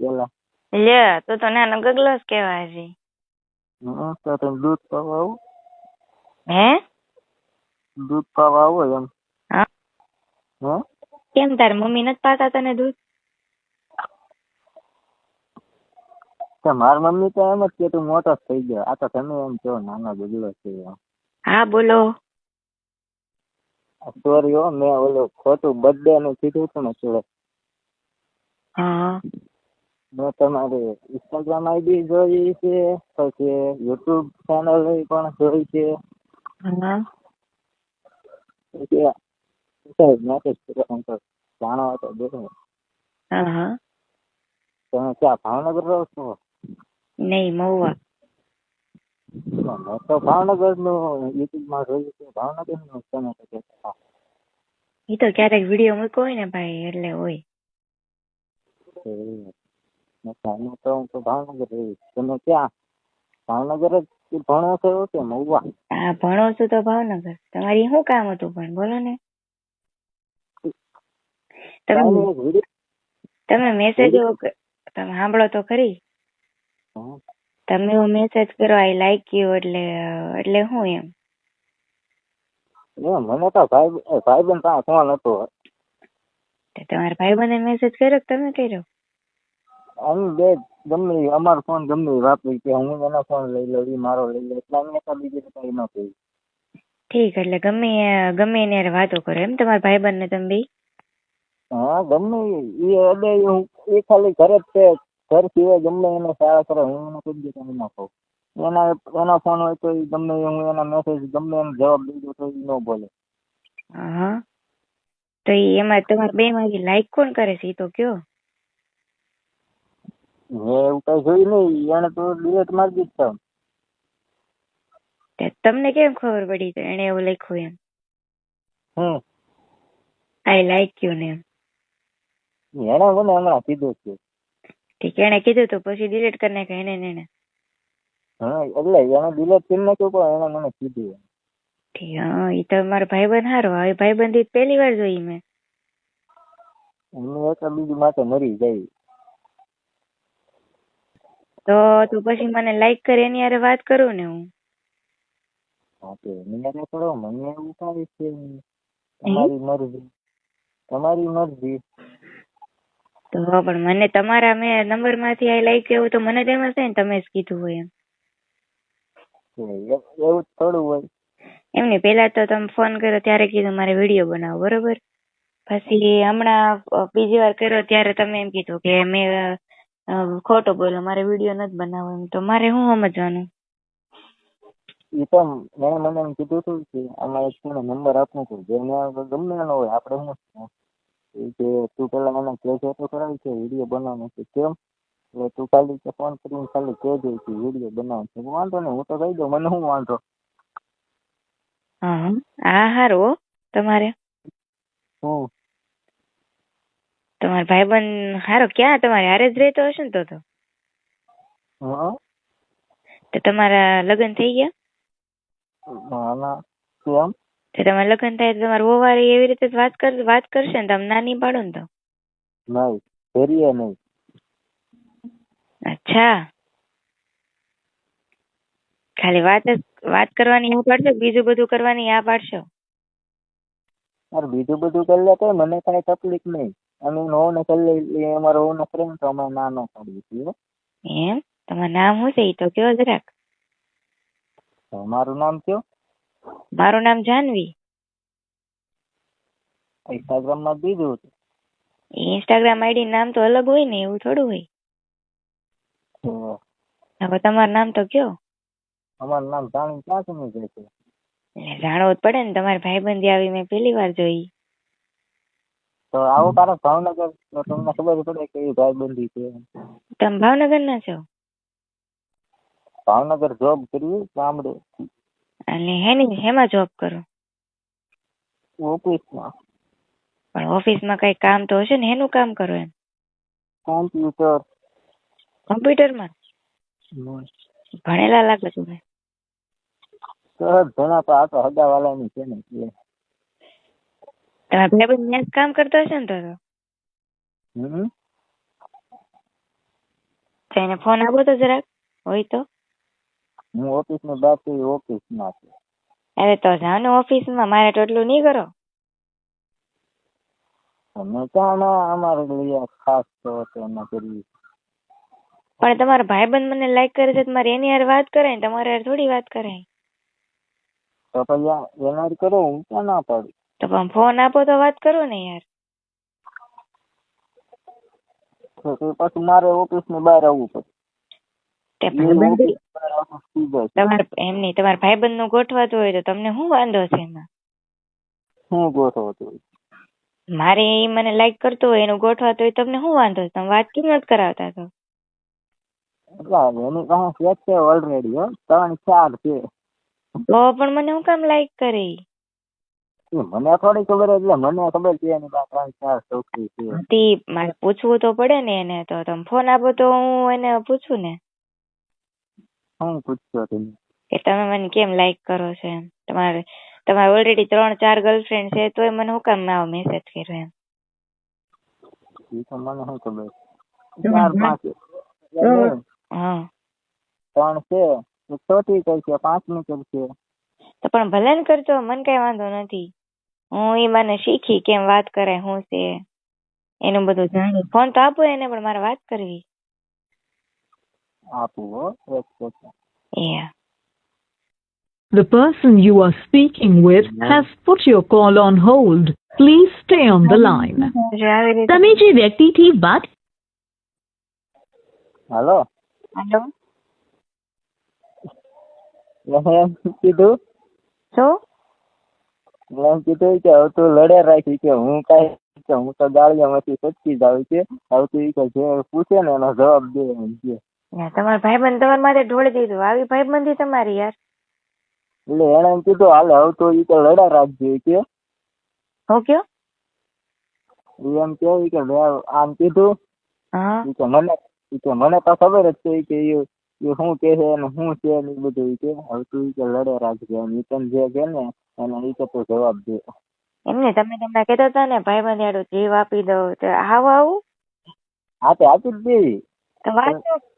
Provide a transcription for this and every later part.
પેલા લે તો તો નાનો ગગલો જ કહેવાય છે? હમ, તો તમે દૂધ પાવા આવો? હે? દૂધ પાવા આવો એમ. હા. હે? કેમ તાર મમ્મી નથી પાતા તને દૂધ? મારી મમ્મી તો એમ જ કે તું મોટો થઈ ગયો. આ તો તમે એમ કહો નાનો ગગલો છે હા બોલો. સોરી હો મેં ઓલું ખોટું બર્થડે નું કીધું હતું ને હા. મેં તમારી ઇન્સ્ટાગ્રામ આઈડી જોઈ છે પછી યુટ્યુબ ચેનલ પણ જોઈ છે. મેસેજ કર્યો તો જાણો તમે ક્યાં ભાવનગર રહો છો? નહીં મહુવા. મેં તો ભાવનગરનું યુટ્યુબમાં જોયું છે. ભાવનગરનું તમે તો કહેતા એ તો ક્યારેક વીડિયો મૂક્યો હોય ને ભાઈ એટલે હોય. તો હું તો હું તો ભાવનગર રહું છું. તમે ક્યાં? ભાવનગર જ ભણો છો કે મહુવા? હા ભણો છું તો ભાવનગર. તમારી શું કામ હતું પણ? બોલો ને. તમે તમે મેસેજ તમે સાંભળો તો ખરી. તમે એવો મેસેજ કરો આઈ લાઈક યુ એટલે એટલે હું એમ. મને તો ભાઈ ભાઈબંધ પાસે ફોન હતો તમારા ભાઈબંધે મેસેજ કર્યો તમે કર્યો? અમે બે ગમે અમારો ફોન ગમે એ વાપરી કે હું એનો ફોન લઈ લઉં ઈ મારો લઈ લે એટલે અમને તો બીજું ન કહ્યું ઠીક એટલે ગમે એ- ગમે એની હારે વાતો કરો. એમ તમારા ભાઈબંધ ને તમે બે? હા ગમે એ. અડે ઈ હું એ ખાલી ઘરે જ છે. ઘર સિવાય ગમે એને શાળા કરે હું એને કોઈ દી કઈ ન કહું. એના એનો ફોન હોય તો એ ગમે હું એના મેસેજ ગમે એમ જવાબ દઈ દઉં તો એ ન બોલે. હા. તો ઈ એમાં તમારા બે માંથી લાઈક કોણ કરે છે ઈ તો કયો? મેં એવું કઈ જોયું નહીં એને તો ડિલેટ મારી દીધા તે તમને કેમ ખબર પડી કે એને એવું લખ્યું એમ? હમ. આઈ લાઈક યુ ને એમ. એને મને હમણાં કીધું છે. ઠીક એને કીધું તો પછી ડિલેટ કરી નાખે એને ને એને હા એટલે એને ડિલેટ કરી નાખ્યું પણ એને મને કીધું ઠીક હા એ તો મારો ભાઈબંધ હારો હવે ભાઈબંધ પહેલી વાર જોઈ મેં. એમની એક બીજી માથે મરી જાય તો તું પછી મને લાઈક કરે એની હારે વાત કરું ને હું. હા તો એની તો કરો. મને એવું કાંઈ છે નહીં. તમારી મરજી. તમારી મરજી. તો પણ મને તમારા મેં નંબરમાંથી આઈ લાઈક એવું તો મને તેમ હશે ને તમે જ કીધું હોય એમ. એવું થોડું હોય. એમ એમની પેલા તો તમે ફોન કર્યો ત્યારે કીધું મારે વીડિયો બનાવો બરોબર? પછી હમણાં બીજી વાર કર્યો ત્યારે તમે એમ કીધું કે મેં ખોટું બોલ્યો. મારે વીડિયો નથી બનાવવો એમ. તો મારે શું સમજવાનું? એ તો મેં મને એમ કીધું હતું કે આમાં એક નંબર આપવું હતું જેને ગમે એનો હોય આપણે શું કે તું પેલા મને કેજ તો કરાવી છે વીડિયો બનાવવાનો છે. કેમ? એટલે તું ખાલી કે ફોન કરીને ખાલી કહેજે કે વીડિયો બનાવવાનો છે. વાંધો નહીં હું તો કહી દઉં. મને શું વાંધો? હા હા સારું તમારે. હું? તમારો ભાઈબંધ હારો ક્યાં? તમારે હારે જ રહેતો હશે ને તો તો. હા. તો તમારા લગ્ન થઈ ગયા? આના કેમ તો તમારા લગ્ન થાય તો તમારા વહુવારી એવી રીતે વાત કર વાત કરશે ને તમે ના નહીં પાડો ને તો. નહીં ફેરીએ નહીં. અચ્છા. ખાલી વાત વાત કરવાની આ પાડશો બીજું બધું કરવાની આ પાડશો? અરે બીજું બધું કરી લે તો મને કાંઈ તકલીફ નહીં. અમે નો ને કરી એ અમારો હોનો પ્રેમ તો અમે ના નો પાડીએ છીએ એમ? તમારું નામ શું છે? તો કયો જરાક. તમારું નામ કયો? મારું નામ જાનવી. ઇન્સ્ટાગ્રામમાં દીધું હતું. ઇન્સ્ટાગ્રામ આઈડી નામ તો અલગ હોય ને એવું થોડું હોય. તો હવે તમારું નામ તો કયો? અમારું નામ જાણીને ક્યાં સુધી જાય છે જાણવું જ પડે ને તમારી ભાઈબંધી આવી મેં પહેલી વાર જોઈ. તો આવો કારણ ભાવનગર તમને ખબર પડે કે ભાઈબંધી છે. તમે ભાવનગર ના છો? ભાવનગર જોબ કરવી ગામડે. અને હેની હેમાં જોબ કરો? ઓફિસમાં. પણ ઓફિસમાં કઈ કામ તો હશે ને? હેનું કામ કરો એમ? કોમ્પ્યુટર. કોમ્પ્યુટરમાં? ભણેલા લાગે તમે સર ઘણા તો આ તો હગાવાલાની છે ને. તમારા ભાઈબંધ ત્યાં જ કામ કરતો હશે ને તો તો? એને ફોન આપો તો જરાક હોય તો. હું ઓફિસની બાકી ઓફિસમાં છું. અરે તો જાઓ ને ઓફિસમાં મારે તો એટલું નહીં કરો. તમે ક્યાં અમારે લઈએ ખાસ તો એમાં કરવી પણ તમારો ભાઈબંધ મને લાઈક કરે છે તો મારે એની યાર વાત કરાય ને તમારે યાર થોડી વાત કરાય. તો પછી એના કરો હું ક્યાં ના પાડું? તો પણ ફોન આપો તો વાત કરો ને યાર. પછી મારે ઓફિસની બહાર આવવું પડે. તમારે એમ તમારા ભાઈબંધનું ગોઠવાતું હોય તો તમને શું વાંધો છે એમાં? શું મારે એ મને લાઈક કરતો હોય એનું ગોઠવાતું હોય તમને શું વાંધો છે? તમે વાત કેમ નથી કરાવતા તો. એની પાસે છે ઓલરેડી ત્રણ ચાર છે. તો પણ મને હું કામ લાઈક કરે મને થોડી ખબર એટલે મને ખબર છે એની પાસે ત્રણ ચાર છોકરી છે. તી મારે પૂછવું તો પડે ને એને તો તમે ફોન આપો તો હું એને પૂછું ને. હું પૂછતો તમે કે તમે મને કેમ લાઈક કરો છો એમ? તમારે તમારે ઓલરેડી ત્રણ ચાર ગર્લફ્રેન્ડ છે તોય મને હું કામ આવો મેસેજ કર્યો એમ? ઈ તો મને શું ખબર? ચાર પાંચ હા. ત્રણ છે એક ચોથી છે પાંચમી છે? તો પણ ભલે ને કરજો મને કઈ વાંધો નથી. હું ઈ મને શીખી કેમ વાત કરે હું છે એનું બધું જાણી ફોન તો આપો એને પણ મારે વાત કરવી આપું હો એક second. The person you are speaking with has put your call on hold. Please stay on the line. તમે જે વ્યક્તિથી વાત હેલો હેલો કીધું શું એટલે એમ કીધું કે હવે તું લડે રાખી કે હું કાંઈ કે હું તો ગાળિયામાંથી સચકી જાઉં છે હવે તું કે જે પૂછે ને એનો જવાબ દે એમ કે. તમારા ભાઈબંધ તમારા માટે ઢોળી દીધું. આવી ભાઈબંધી તમારી યાર. એટલે એને એમ કીધું હાલે હવે તો એ તો લડા રાખજે કે. હું કયો? એમ કે કે મેં આમ કીધું. કે મને કે મને તો ખબર જ છે કે એ એ શું કે છે ને શું છે ને બધું કે. હવે તું કે લડે રાખજે એમ. તને જે કે ને એને ઈ તો તું જવાબ દે. એમ ને તમે તમને કહેતા હતા ને ભાઈબંધ યાર જીવ આપી દઉં તો આવું આવું? હા તો આપી જ દેવી. વાત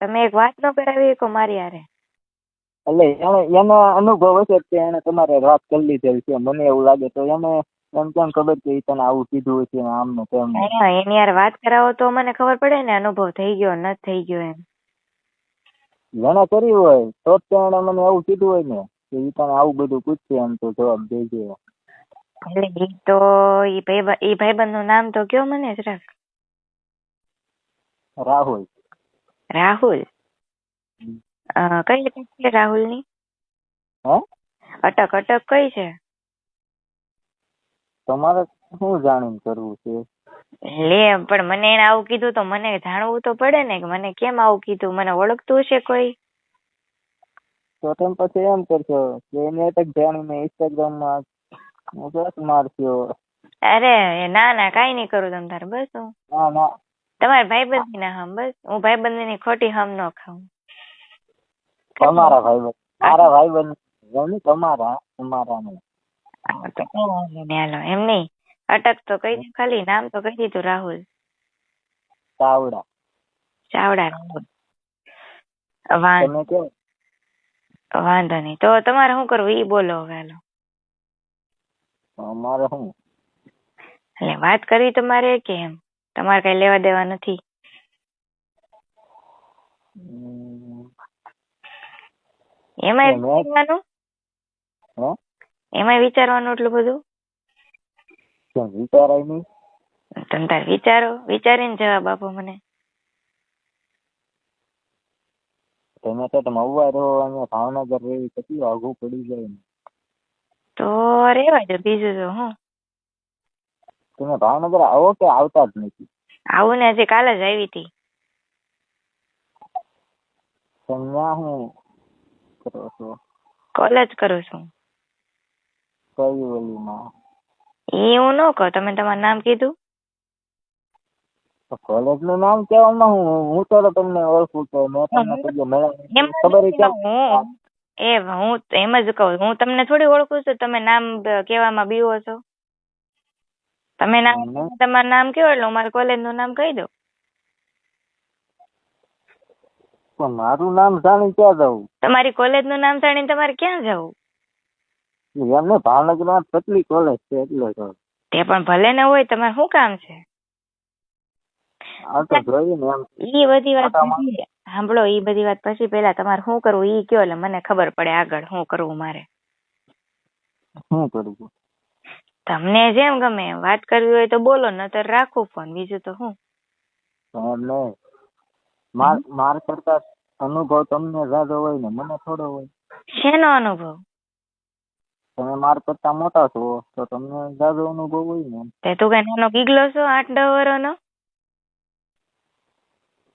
તમે એક વાત ન કરાવી કો મારી યારે એટલે એને એનો અનુભવ હશે કે એને તમારે વાત કરી લીધેલ છે. મને એવું લાગે તો એને એમ કેમ ખબર કે તને આવું કીધું હશે ને આમ ને તેમ એની હારે વાત કરાવો તો મને ખબર પડે ને અનુભવ થઈ ગયો નથી થઈ ગયો એમ. ઘણા કર્યું હોય તો જ એને મને એવું કીધું હોય ને. કે પણ તને આવું બધું પૂછશે એમ તો જવાબ દેજે. એટલે એ તો એ ભાઈબંધનું નામ તો કયો મને જરાક રાહુલ. રાહુલ? કઈ અટક છે રાહુલની હે? અટક અટક કઈ છે? તમારે શું જાણીને કરવું છે? લે પણ મને એને આવું કીધું તો મને જાણવું તો પડે ને કે મને કેમ આવું કીધું? મને ઓળખતું હશે કોઈ? તો તમે પછી એમ કરશો કે એને અટક જાણીને ઇન્સ્ટાગ્રામમાં સર્ચ મારશો. અરે ના ના કાઈ નહીં કરું તમ તારે બસ હું. ના ના. તમારા ભાઈબંધી ના હમ બસ. હું ભાઈબંધી ની ખોટી હમ ન ખાઉં. તમારા ભાઈ મારા ભાઈ બંધ તમારા તમારા નહીં કઈ હાલો એમ નહીં. અટક તો કહી દે ખાલી નામ તો કહી દીધું રાહુલ. ચાવડા. ચાવડા વાંધો વાંધો નહીં. તો તમારે શું કરવું? ઈ બોલો હવે હાલો. અમારે શું? એટલે વાત કરવી તમારે કે એમ? તમારે કઈ લેવા દેવા નથી? એમ. વિચારવાનું? હે? એમાંય વિચારવાનું એટલું બધું? વિચારાય નહીં? તમે તાર વિચારો. વિચારીને જવાબ આપો મને. તમે તો તમે અવવા રહો અને ભાવનગર રહેવી કેટલું આઘું પડી જાય ને તો રેવા દો બીજું તો હું. તમે ભાવનગર આવો કે આવતા જ નથી? આવું ને હજી કાલે જ આવી હતી. તો હું કરો છો? કોલેજ કરું છું. કઈ ઓલીમાં એ હું ન કહું તમે તમારું નામ કીધું? કોલેજનું નામ કહેવામાં હું હું તો તમને ઓળખું તો મેં તમને કીધું મળ્યા ખબર હું એ હું એમ જ કહું હું તમને થોડી ઓળખું છું તમે નામ કેવામાં કહેવામાં બીવો છો. તમે નામ તમારું નામ કયો એટલે હું મારા કોલેજનું નામ કહી દઉં? પણ મારું નામ જાણી ક્યાં જવું તમારી કોલેજનું નામ જાણીને તમારે ક્યાં જવું એમને ભાવનગરમાં કેટલી કોલેજ છે એટલે તે પણ ભલે ને હોય તમારે શું કામ છે? આ તો જોયું ને એમ. ઈ બધી વાત પછી સાંભળો ઈ બધી વાત પછી પેલા તમારે શું કરવું ઈ કયો એટલે મને ખબર પડે આગળ શું કરવું મારે. શું કરવું? તમને જેમ ગમે વાત કરવી હોય તો બોલો નતર રાખો ફોન. બીજું તો શું? તમને માર માર કરતા અનુભવ તમને જ્યાદો હોય ને મને થોડો હોય. શેનો અનુભવ? તમે માર કરતા મોટા છો તો તમને જ્યાદો અનુભવ હોય ને તે તું કઈ નાનો ગીગલો છો આઠ દસ વર્ષનો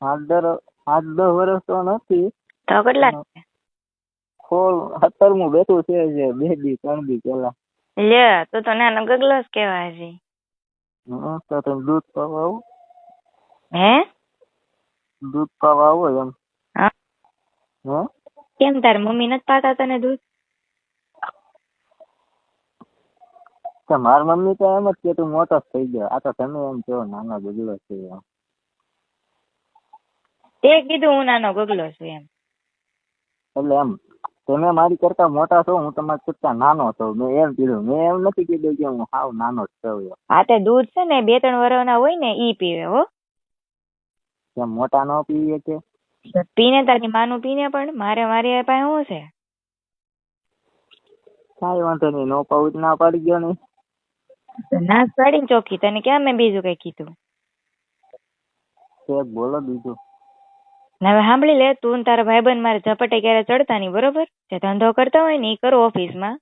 આઠ દર આઠ દસ વર્ષ તો નથી. તો કેટલા ખોલ સત્તરમું બેઠું છે જે બે દી ત્રણ દી પેલા લે તું તો નાનો ગગલો જ કેવાય છે હા તો તમે દૂધ પવાવ હે? દૂધ પાવા આવો એમ. હા. કેમ તાર મમ્મી નથી પાતા તને દૂધ? માર મમ્મી તો એમ જ કે તું મોટો થઈ ગયો આ તો તમે એમ કહો નાનો ગગલો છે એમ. તે કીધું હું નાનો ગગલો છું એમ. એટલે એમ તમે મારી કરતા મોટા છો હું તમારી કરતા નાનો છું. મેં એમ કીધું મેં એમ નથી કીધું કે હું હાવ નાનો જ છું. આ તે દૂધ છે ને બે ત્રણ વર્ષના હોય ને ઈ પીવે હો. કેમ મોટા ન પીએ કે? પીને તારી માનું પીને પણ મારે મારી પાસે શું છે? કાઈ વાંધો નહીં નો પાઉચ ના પાડી ગયો નહીં નાશ પાડીને ચોખ્ખી તને કેમ મેં બીજું કઈ કીધું? બોલો બીજું. ને હવે સાંભળી લે, તું ને તારા ભાઈબંધ મારે ઝપટે ક્યારે ચડતા નહીં, બરોબર? જે ધંધો કરતા હોય ને એ કરો ઓફિસમાં.